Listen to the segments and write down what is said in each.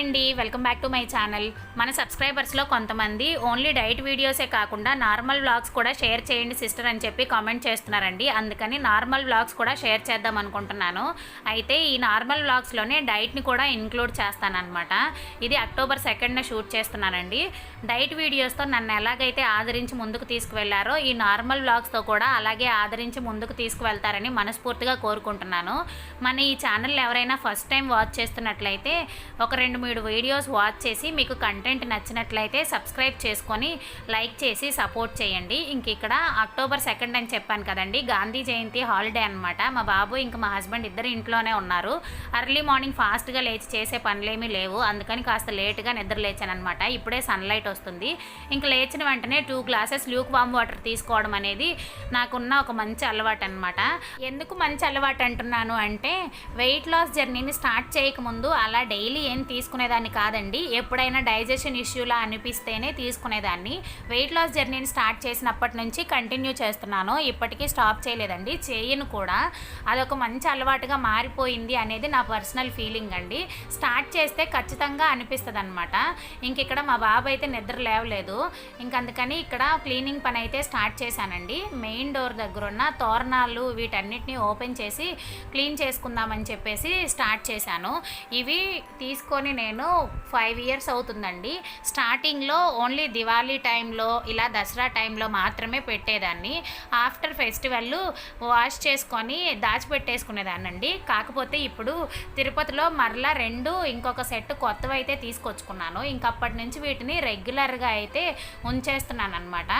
అండి. Welcome back to my channel మన సబ్స్క్రైబర్స్లో కొంతమంది ఓన్లీ డైట్ వీడియోసే కాకుండా నార్మల్ వ్లాగ్స్ కూడా షేర్ చేయండి సిస్టర్ అని చెప్పి కామెంట్ చేస్తున్నారండి. అందుకని నార్మల్ వ్లాగ్స్ కూడా షేర్ చేద్దాం అనుకుంటున్నాను. అయితే ఈ నార్మల్ వ్లాగ్స్లోనే డైట్ని కూడా ఇంక్లూడ్ చేస్తానన్నమాట. ఇది అక్టోబర్ సెకండ్న షూట్ చేస్తున్నానండి. డైట్ వీడియోస్తో నన్ను ఎలాగైతే ఆదరించి ముందుకు తీసుకువెళ్ళారో ఈ నార్మల్ వ్లాగ్స్తో కూడా అలాగే ఆదరించి ముందుకు తీసుకువెళ్తారని మనస్ఫూర్తిగా కోరుకుంటున్నాను. మన ఈ ఛానల్ ఎవరైనా ఫస్ట్ టైం వాచ్ చేస్తున్నట్లయితే ఒక రెండు మూడు వీడియోస్ వాచ్ చేసి మీకు కంటెంట్ నచ్చినట్లయితే సబ్స్క్రైబ్ చేసుకొని లైక్ చేసి సపోర్ట్ చేయండి. ఇంక ఇక్కడ అక్టోబర్ సెకండ్ అని చెప్పాను కదండి. గాంధీ జయంతి హాలిడే అనమాట మా బాబు ఇంకా మా హస్బెండ్ ఇద్దరు ఇంట్లోనే ఉన్నారు. అర్లీ మార్నింగ్ ఫాస్ట్గా లేచి చేసే పనులేమీ లేవు. అందుకని కాస్త లేట్గా నిద్ర లేచాను అనమాట ఇప్పుడే సన్లైట్ వస్తుంది. ఇంక లేచిన వెంటనే టూ గ్లాసెస్ ల్యూక్ వామ్ వాటర్ తీసుకోవడం అనేది నాకున్న ఒక మంచి అలవాటు అనమాట ఎందుకు మంచి అలవాటు అంటున్నాను అంటే వెయిట్ లాస్ జర్నీని స్టార్ట్ చేయకముందు అలా డైలీ ఏం తీసుకునేదాన్ని కాదండి. ఎప్పుడైనా డైజెషన్ ఇష్యూలా అనిపిస్తేనే తీసుకునేదాన్ని. వెయిట్ లాస్ జర్నీని స్టార్ట్ చేసినప్పటి నుంచి కంటిన్యూ చేస్తున్నాను. ఇప్పటికీ స్టాప్ చేయలేదండి. చేయను కూడా. అదొక మంచి అలవాటుగా మారిపోయింది అనేది నా పర్సనల్ ఫీలింగ్ అండి. స్టార్ట్ చేస్తే ఖచ్చితంగా అనిపిస్తుంది అనమాట ఇంక ఇక్కడ మా బాబు అయితే నిద్ర లేవలేదు. ఇంక అందుకని ఇక్కడ క్లీనింగ్ పని అయితే స్టార్ట్ చేశానండి. మెయిన్ డోర్ దగ్గర ఉన్న తోరణాలు వీటన్నిటిని ఓపెన్ చేసి క్లీన్ చేసుకుందామని చెప్పేసి స్టార్ట్ చేశాను. ఇవి తీసుకొని నేను నేను ఫైవ్ ఇయర్స్ అవుతుందండి. స్టార్టింగ్లో ఓన్లీ దివాళీ టైంలో ఇలా దసరా టైంలో మాత్రమే పెట్టేదాన్ని. ఆఫ్టర్ ఫెస్టివల్ వాష్ చేసుకొని దాచిపెట్టేసుకునేదానండి అండి కాకపోతే ఇప్పుడు తిరుపతిలో మరలా రెండు ఇంకొక సెట్ కొత్తవి అయితే తీసుకొచ్చుకున్నాను. ఇంకప్పటి నుంచి వీటిని రెగ్యులర్గా అయితే ఉంచేస్తున్నాను అనమాట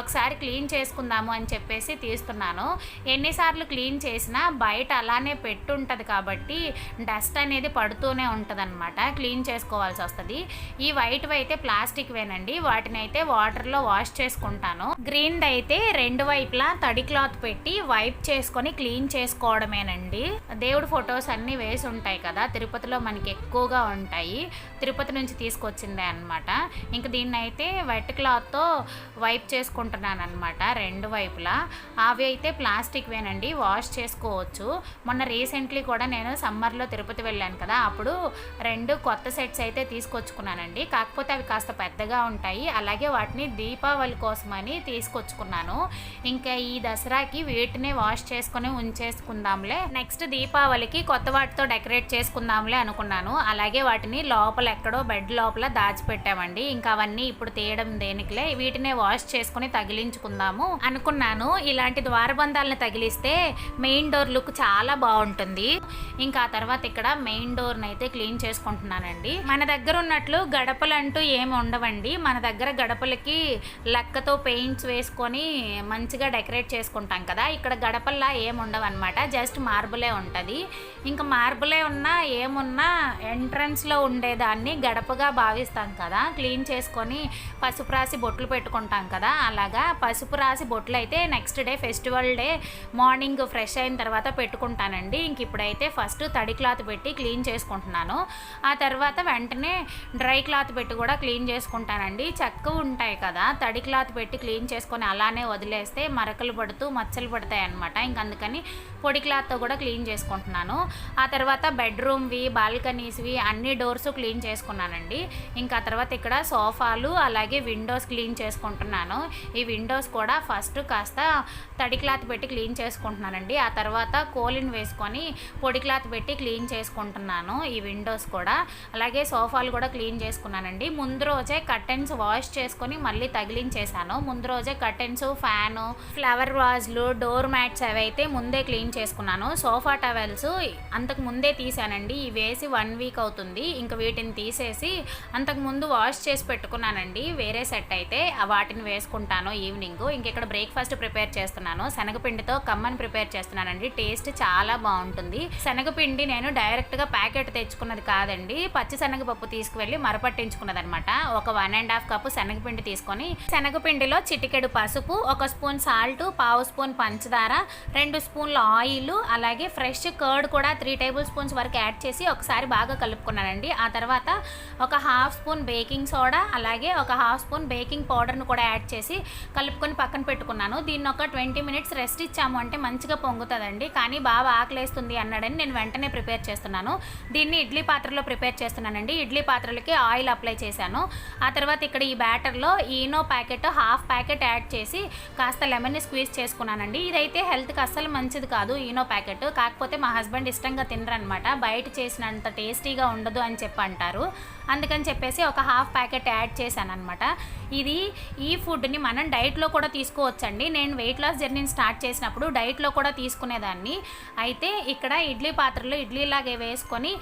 ఒకసారి క్లీన్ చేసుకుందాము అని చెప్పేసి తీస్తున్నాను. ఎన్నిసార్లు క్లీన్ చేసినా బయట అలానే పెట్టుంటుంది కాబట్టి డస్ట్ అనేది పడుతూనే ఉంటుంది అనమాట క్లీన్ క్లీన్ చేసుకోవాల్సి వస్తుంది. ఈ వైట్ అయితే ప్లాస్టిక్ వేనండి. వాటిని అయితే వాటర్లో వాష్ చేసుకుంటాను. గ్రీన్ అయితే రెండు వైపులా తడి క్లాత్ పెట్టి వైప్ చేసుకొని క్లీన్ చేసుకోవడమేనండి. దేవుడి ఫొటోస్ అన్నీ వేసి ఉంటాయి కదా తిరుపతిలో మనకి ఎక్కువగా ఉంటాయి. తిరుపతి నుంచి తీసుకొచ్చిందే అనమాట ఇంక దీన్ని అయితే వెట్ క్లాత్తో వైప్ చేసుకుంటున్నాను అనమాట రెండు వైపులా. అవి అయితే ప్లాస్టిక్ వేనండి వాష్ చేసుకోవచ్చు. మొన్న రీసెంట్లీ కూడా నేను సమ్మర్లో తిరుపతి వెళ్ళాను కదా అప్పుడు రెండు కొత్త కొత్త సెట్స్ అయితే తీసుకొచ్చుకున్నానండి. కాకపోతే అవి కాస్త పెద్దగా ఉంటాయి. అలాగే వాటిని దీపావళి కోసమని తీసుకొచ్చుకున్నాను. ఇంకా ఈ దసరాకి వీటినే వాష్ చేసుకొని ఉంచేసుకుందాంలే. నెక్స్ట్ దీపావళికి కొత్త వాటితో డెకరేట్ చేసుకుందాంలే అనుకున్నాను. అలాగే వాటిని లోపల ఎక్కడో బెడ్ లోపల దాచిపెట్టామండి. ఇంకా అవన్నీ ఇప్పుడు తీయడం దేనికిలే. వీటినే వాష్ చేసుకుని తగిలించుకుందాము అనుకున్నాను. ఇలాంటి ద్వారబంధాలను తగిలిస్తే మెయిన్ డోర్ లుక్ చాలా బాగుంటుంది. ఇంకా ఆ తర్వాత ఇక్కడ మెయిన్ డోర్ని అయితే క్లీన్ చేసుకుంటున్నానండి మన దగ్గర ఉన్నట్లు గడపలు అంటూ ఏమి ఉండవండి. మన దగ్గర గడపలకి లెక్కతో పెయింట్స్ వేసుకొని మంచిగా డెకరేట్ చేసుకుంటాం కదా. ఇక్కడ గడపల్లా ఏమి ఉండవు అనమాట జస్ట్ మార్బులే ఉంటుంది. ఇంకా మార్బులే ఉన్నా ఏమున్నా ఎంట్రన్స్లో ఉండేదాన్ని గడపగా భావిస్తాం కదా. క్లీన్ చేసుకొని పసుపు రాసి బొట్లు పెట్టుకుంటాం కదా. అలాగా పసుపు రాసి బొట్లు అయితే next day festival day morning fresh అయిన తర్వాత పెట్టుకుంటానండి. ఇంక ఇప్పుడైతే ఫస్ట్ తడి క్లాత్ పెట్టి క్లీన్ చేసుకుంటున్నాను. ఆ తర్వాత తర్వాత వెంటనే డ్రై క్లాత్ పెట్టి కూడా క్లీన్ చేసుకుంటానండి. చెక్క ఉంటాయి కదా తడి క్లాత్ పెట్టి క్లీన్ చేసుకొని అలానే వదిలేస్తే మరకలు పడుతూ మచ్చలు పడతాయి అనమాట అందుకని పొడి క్లాత్తో కూడా క్లీన్ చేసుకుంటున్నాను. ఆ తర్వాత బెడ్రూమ్వి బాల్కనీస్వి అన్ని డోర్స్ క్లీన్ చేసుకున్నానండి. ఇంకా తర్వాత ఇక్కడ సోఫాలు అలాగే విండోస్ క్లీన్ చేసుకుంటున్నాను. ఈ విండోస్ కూడా ఫస్ట్ కాస్త తడి క్లాత్ పెట్టి క్లీన్ చేసుకుంటున్నానండి. ఆ తర్వాత కోలిన్ వేసుకొని పొడి క్లాత్ పెట్టి క్లీన్ చేసుకుంటున్నాను ఈ విండోస్ కూడా. అలాగే సోఫాలు కూడా క్లీన్ చేసుకున్నానండి. ముందు రోజే కర్టెన్స్ వాష్ చేసుకొని మళ్ళీ తగిలించేసాను ముందు రోజే కర్టెన్స్ ఫ్యాను ఫ్లవర్ వాజ్లు డోర్ మ్యాట్స్ అవి అయితే ముందే క్లీన్ చేసుకున్నాను. సోఫా టవెల్స్ అంతకు ముందే తీసానండి ఇవి వేసి వన్ వీక్ అవుతుంది. ఇంకా వీటిని తీసేసి అంతకు ముందు వాష్ చేసి పెట్టుకున్నానండి. వేరే సెట్ అయితే వాటిని వేసుకుంటాను ఈవినింగ్. ఇంక ఇక్కడ బ్రేక్ఫాస్ట్ ప్రిపేర్ చేస్తున్నాను. శనగపిండితో కమ్మని ప్రిపేర్ చేస్తున్నానండి. టేస్ట్ చాలా బాగుంటుంది. శనగపిండి నేను డైరెక్ట్గా ప్యాకెట్ తెచ్చుకున్నది కాదండి. పచ్చి శనగపప్పు తీసుకువెళ్ళి మరపట్టించుకున్నది అనమాట ఒక వన్ అండ్ హాఫ్ కప్పు శనగపిండి తీసుకొని శనగపిండిలో చిటికెడు పసుపు ఒక స్పూన్ సాల్ట్ పావు స్పూన్ పంచదార రెండు స్పూన్ల ఆయిల్ అలాగే ఫ్రెష్ కర్డ్ కూడా త్రీ టేబుల్ స్పూన్స్ వరకు యాడ్ చేసి ఒకసారి బాగా కలుపుకున్నానండి. ఆ తర్వాత ఒక హాఫ్ స్పూన్ బేకింగ్ సోడా అలాగే ఒక హాఫ్ స్పూన్ బేకింగ్ పౌడర్ను కూడా యాడ్ చేసి కలుపుకొని పక్కన పెట్టుకున్నాను. దీన్ని ఒక ట్వంటీ మినిట్స్ రెస్ట్ ఇచ్చాము అంటే మంచిగా పొంగుతుందండి. కానీ బాగా ఆకలేస్తుంది అన్నాడని నేను వెంటనే ప్రిపేర్ చేస్తున్నాను. దీన్ని ఇడ్లీ పాత్రలో ప్రిపేర్ చేస్తాను చేస్తున్నానండి. ఇడ్లీ పాత్రలకి ఆయిల్ అప్లై చేశాను. ఆ తర్వాత ఇక్కడ ఈ బ్యాటర్లో Eno packet half packet add చేసి కాస్త లెమన్ని స్క్వీజ్ చేసుకున్నానండి. ఇదైతే హెల్త్కి అస్సలు మంచిది కాదు ఈనో ప్యాకెట్. కాకపోతే మా హస్బెండ్ ఇష్టంగా తినరనమాట. బయట చేసినంత టేస్టీగా ఉండదు అని చెప్పి అంటారు. అందుకని చెప్పేసి ఒక హాఫ్ ప్యాకెట్ యాడ్ చేశాను అనమాట ఇది ఈ ఫుడ్ని మనం డైట్లో కూడా తీసుకోవచ్చండి. నేను వెయిట్ లాస్ జర్నీని స్టార్ట్ చేసినప్పుడు డైట్లో కూడా తీసుకునేదాన్ని. అయితే ఇక్కడ ఇడ్లీ పాత్రలో ఇడ్లీలాగే వేసుకొని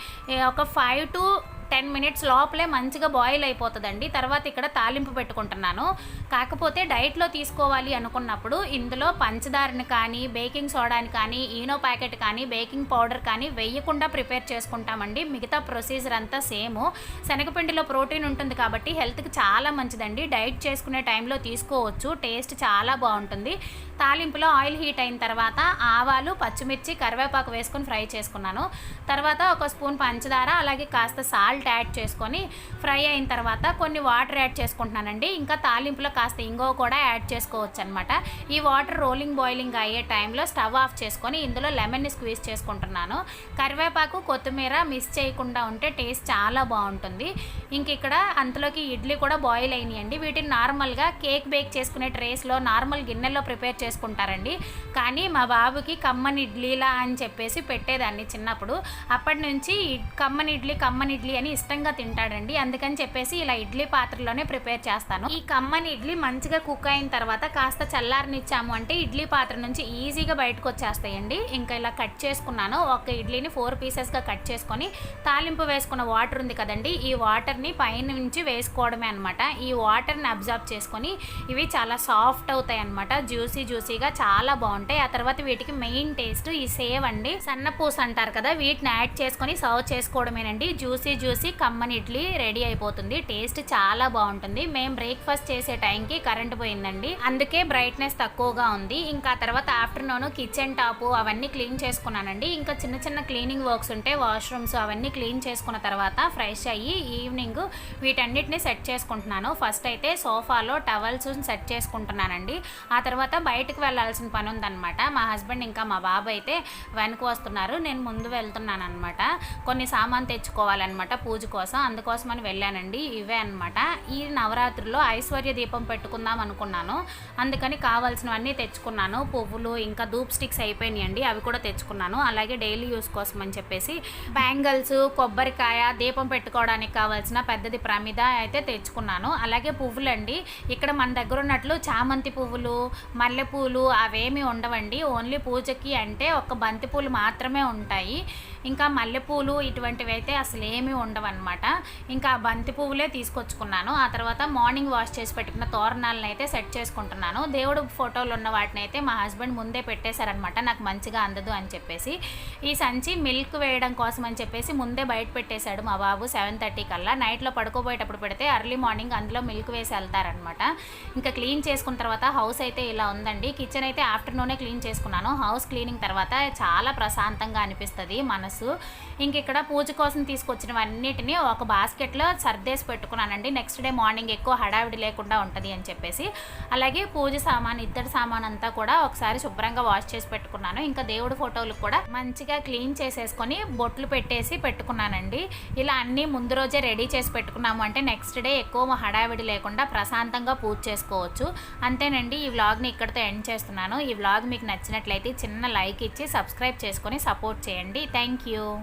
ఒక ఫైవ్ టు టెన్ మినిట్స్ లోపలే మంచిగా బాయిల్ అయిపోతుందండి. తర్వాత ఇక్కడ తాలింపు పెట్టుకుంటున్నాను. కాకపోతే డైట్లో తీసుకోవాలి అనుకున్నప్పుడు ఇందులో పంచదారని కానీ బేకింగ్ సోడాని కానీ ఈనో ప్యాకెట్ కానీ బేకింగ్ పౌడర్ కానీ వేయకుండా ప్రిపేర్ చేసుకుంటామండి. మిగతా ప్రొసీజర్ అంతా సేమ్ శనగపిండిలో ప్రోటీన్ ఉంటుంది కాబట్టి హెల్త్కి చాలా మంచిదండి. డైట్ చేసుకునే టైంలో తీసుకోవచ్చు. టేస్ట్ చాలా బాగుంటుంది. తాలింపులో ఆయిల్ హీట్ అయిన తర్వాత ఆవాలు పచ్చిమిర్చి కరివేపాకు వేసుకొని ఫ్రై చేసుకున్నాను. తర్వాత ఒక స్పూన్ పంచదార అలాగే కాస్త సాల్ట్ యాడ్ చేసుకొని ఫ్రై అయిన తర్వాత కొన్ని వాటర్ యాడ్ చేసుకుంటున్నానండి. ఇంకా తాలింపులో కాస్త ఇంగో కూడా యాడ్ చేసుకోవచ్చు అనమాట ఈ వాటర్ రోలింగ్ బాయిలింగ్ అయ్యే టైంలో స్టవ్ ఆఫ్ చేసుకొని ఇందులో లెమన్ని స్క్వీజ్ చేసుకుంటున్నాను. కరివేపాకు కొత్తిమీర మిస్ చేయకుండా ఉంటే టేస్ట్ చాలా బాగుంటుంది. ఇంక ఇక్కడ అంతలోకి ఇడ్లీ కూడా బాయిల్ అయినాయండి. వీటిని నార్మల్గా కేక్ బేక్ చేసుకునే ట్రేస్లో నార్మల్ గిన్నెలో ప్రిపేర్ చేసుకుంటారండి. కానీ మా బాబుకి కమ్మని ఇడ్లీలా అని చెప్పేసి పెట్టేదాన్ని చిన్నప్పుడు. అప్పటి నుంచి ఇ- కమ్మని ఇడ్లీ కమ్మని ఇడ్లీ అని ఇష్టంగా తింటాడండి. అందుకని చెప్పేసి ఇలా ఇడ్లీ పాత్రలోనే ప్రిపేర్ చేస్తాను. ఈ కమ్మని ఇడ్లీ మంచిగా కుక్ అయిన తర్వాత కాస్త చల్లారనిచ్చాము అంటే ఇడ్లీ పాత్ర నుంచి ఈజీగా బయటకు వచ్చేస్తాయండి ఇంకా ఇలా కట్ చేసుకున్నాను. ఒక ఇడ్లీని ఫోర్ పీసెస్గా కట్ చేసుకొని తాలింపు వేసుకున్న వాటర్ ఉంది కదండి ఈ వాటర్ని పైన నుంచి వేసుకోవడమే అనమాట ఈ వాటర్ని అబ్జర్వ్ చేసుకొని ఇవి చాలా సాఫ్ట్ అవుతాయి అనమాట జ్యూసీ జ్యూసీగా చాలా బాగుంటాయి. ఆ తర్వాత వీటికి మెయిన్ టేస్ట్ ఈ సేవ్ అండి సన్న పూస అంటారు కదా వీటిని యాడ్ చేసుకొని సర్వ్ చేసుకోవడమేనండి. జ్యూసీ జ్యూసీ కమ్మని ఇడ్లీ రెడీ అయిపోతుంది. టేస్ట్ చాలా బాగుంటుంది. మేము బ్రేక్ఫాస్ట్ చేసే టైంకి కరెంట్ పోయిందండి. అందుకే బ్రైట్నెస్ తక్కువగా ఉంది. ఇంకా తర్వాత ఆఫ్టర్నూన్ కిచెన్ టాపు అవన్నీ క్లీన్ చేసుకున్నానండి. ఇంకా చిన్న చిన్న క్లీనింగ్ వర్క్స్ ఉంటే వాష్రూమ్స్ అవన్నీ క్లీన్ చేసుకున్న తర్వాత ఫ్రెష్ అయ్యి ఈవినింగ్ వీటన్నిటిని సెట్ చేసుకుంటున్నాను. ఫస్ట్ అయితే సోఫాలో టవల్స్ సెట్ చేసుకుంటున్నానండి. ఆ తర్వాత బయటకు వెళ్ళాల్సిన పని ఉందన్నమాట. మా హస్బెండ్ ఇంకా మా బాబు అయితే వెనక వస్తున్నారు. నేను ముందు వెళ్తున్నాను అనమాట కొన్ని సామాన్ తెచ్చుకోవాలన్నమాట. పూజ కోసం అందుకోసమని వెళ్ళానండి. ఇవే అనమాట ఈ నవరాత్రిలో ఐశ్వర్య దీపం పెట్టుకుందాం అనుకున్నాను. అందుకని కావాల్సినవన్నీ తెచ్చుకున్నాను. పువ్వులు ఇంకా ధూప్ స్టిక్స్ అయిపోయినాయండి. అవి కూడా తెచ్చుకున్నాను. అలాగే డైలీ యూస్ కోసం అని చెప్పేసి బ్యాంగిల్స్ కొబ్బరికాయ దీపం పెట్టుకోవడానికి కావాల్సిన పెద్దది ప్రమిద అయితే తెచ్చుకున్నాను. అలాగే పువ్వులండి. ఇక్కడ మన దగ్గర ఉన్నట్లు చామంతి పువ్వులు మల్లెపూలు అవేమీ ఉండవండి. ఓన్లీ పూజకి అంటే ఒక బంతి పూలు మాత్రమే ఉంటాయి. ఇంకా మల్లెపూలు ఇటువంటివి అయితే అసలు ఏమీ ఉండవన్నమాట. ఇంకా బంతి పువ్వులే తీసుకొచ్చుకున్నాను. ఆ తర్వాత మార్నింగ్ వాష్ చేసి పెట్టుకున్న తోరణాలను అయితే సెట్ చేసుకుంటున్నాను. దేవుడు ఫోటోలు ఉన్న వాటిని అయితే మా హస్బెండ్ ముందే పెట్టేశారనమాట నాకు మంచిగా అందదు అని చెప్పేసి. ఈ సంచి మిల్క్ వేయడం కోసం అని చెప్పేసి ముందే బయట పెట్టేశాడు మా బాబు సెవెన్ థర్టీ కల్లా. నైట్లో పడుకోబోయేటప్పుడు పెడితే ఎర్లీ మార్నింగ్ అందులో మిల్క్ వేసి వెళ్తారనమాట ఇంకా క్లీన్ చేసుకున్న తర్వాత హౌస్ అయితే ఇలా ఉందండి. కిచెన్ అయితే ఆఫ్టర్నూనే క్లీన్ చేసుకున్నాను. హౌస్ క్లీనింగ్ తర్వాత చాలా ప్రశాంతంగా అనిపిస్తుంది. మన మనసు ఇంక ఇక్కడ పూజ కోసం తీసుకొచ్చినవన్నిటిని ఒక బాస్కెట్లో సర్దేసి పెట్టుకున్నానండి. నెక్స్ట్ డే మార్నింగ్ ఎక్కువ హడావిడి లేకుండా ఉంటుంది అని చెప్పేసి. అలాగే పూజ సామాన్ ఇద్దరు సామాన్ అంతా కూడా ఒకసారి శుభ్రంగా వాష్ చేసి పెట్టుకున్నాను. ఇంకా దేవుడి ఫోటోలు కూడా మంచిగా క్లీన్ చేసేసుకొని బొట్లు పెట్టేసి పెట్టుకున్నానండి. ఇలా అన్నీ ముందు రోజే రెడీ చేసి పెట్టుకున్నాము అంటే నెక్స్ట్ డే ఎక్కువ హడావిడి లేకుండా ప్రశాంతంగా పూజ చేసుకోవచ్చు. అంతేనండి ఈ వ్లాగ్ని ఇక్కడితో ఎండ్ చేస్తున్నాను. ఈ వ్లాగ్ మీకు నచ్చినట్లయితే చిన్న లైక్ ఇచ్చి సబ్స్క్రైబ్ చేసుకొని సపోర్ట్ చేయండి. Thank Thank you.